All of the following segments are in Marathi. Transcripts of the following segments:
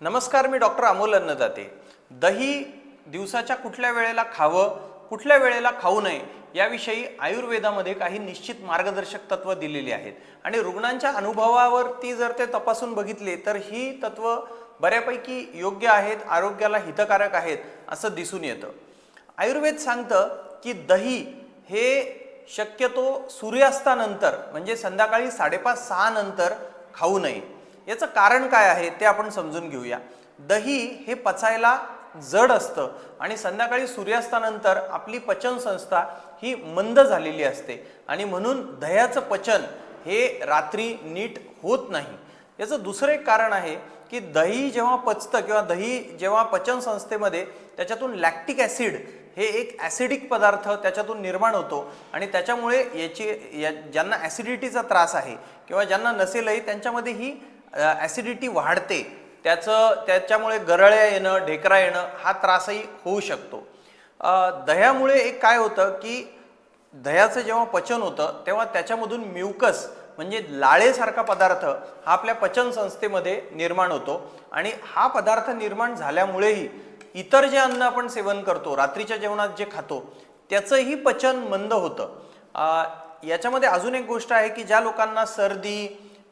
नमस्कार मी डॉक्टर अमोल अन्नदाते. दही दिवसाच्या कुठल्या वेळेला खावं कुठल्या वेळेला खाऊ नये याविषयी आयुर्वेदामध्ये काही निश्चित मार्गदर्शक तत्व दिलेली आहेत. आणि रुग्णांच्या अनुभवावरती जर ते तपासून बघितले तर ही तत्व बऱ्यापैकी योग्य आहेत आरोग्याला हितकारक आहेत असं दिसून येतं. आयुर्वेद सांगतं की दही हे शक्यतो सूर्यास्तानंतर म्हणजे संध्याकाळी साडेपाच सहा नंतर खाऊ नये. याचं कारण काय आहे ते आपण समजून घेऊया. दही हे पचायला जड असतं आणि संध्याकाळी सूर्यास्तानंतर आपली पचनसंस्था ही मंद झालेली असते आणि म्हणून दह्याचं पचन हे रात्री नीट होत नाही. याचं दुसरं एक कारण आहे की दही जेव्हा पचतं किंवा दही जेव्हा पचन संस्थेमध्ये त्याच्यातून लॅक्टिक ॲसिड हे एक ॲसिडिक पदार्थ त्याच्यातून निर्माण होतो आणि त्याच्यामुळे याची या ज्यांना ॲसिडिटीचा त्रास आहे किंवा ज्यांना नसेलही त्यांच्यामध्ये ही ॲसिडिटी वाढते त्याचं त्याच्यामुळे गरळ्या येणं ढेकरा येणं हा त्रासही होऊ शकतो. दह्यामुळे एक काय होतं की दह्याचं जेव्हा पचन होतं तेव्हा त्याच्यामधून म्युकस म्हणजे लाळेसारखा पदार्थ हा आपल्या पचन संस्थेमध्ये निर्माण होतो. आणि हा पदार्थ निर्माण झाल्यामुळेही इतर जे अन्न आपण सेवन करतो रात्रीच्या जेवणात जे खातो त्याचंही पचन मंद होतं. याच्यामध्ये अजून एक गोष्ट आहे की ज्या लोकांना सर्दी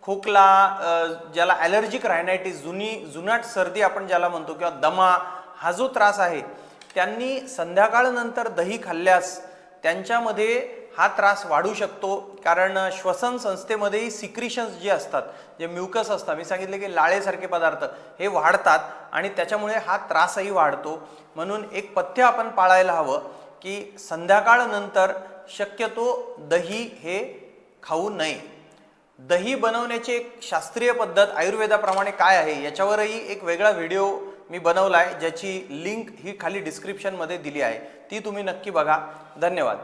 खोकला ज्याला ॲलर्जिक रायनायटिस जुनी जुनाट सर्दी आपण ज्याला म्हणतो किंवा दमा हा जो त्रास आहे त्यांनी संध्याकाळनंतर दही खाल्ल्यास त्यांच्यामध्ये हा त्रास वाढू शकतो. कारण श्वसन संस्थेमध्येही सिक्रिशन्स जे असतात जे म्युकस असतात मी सांगितले की लाळेसारखे पदार्थ हे वाढतात आणि त्याच्यामुळे हा त्रासही वाढतो. म्हणून एक पथ्य आपण पाळायला हवं की संध्याकाळनंतर शक्यतो दही हे खाऊ नये. दही बनवण्याची एक शास्त्रीय पद्धत आयुर्वेदाप्रमाणे काय आहे याच्यावरही एक वेगळा व्हिडिओ मी बनवला आहे ज्याची लिंक ही खाली डिस्क्रिप्शनमध्ये दिली आहे. ती तुम्ही नक्की बघा. धन्यवाद.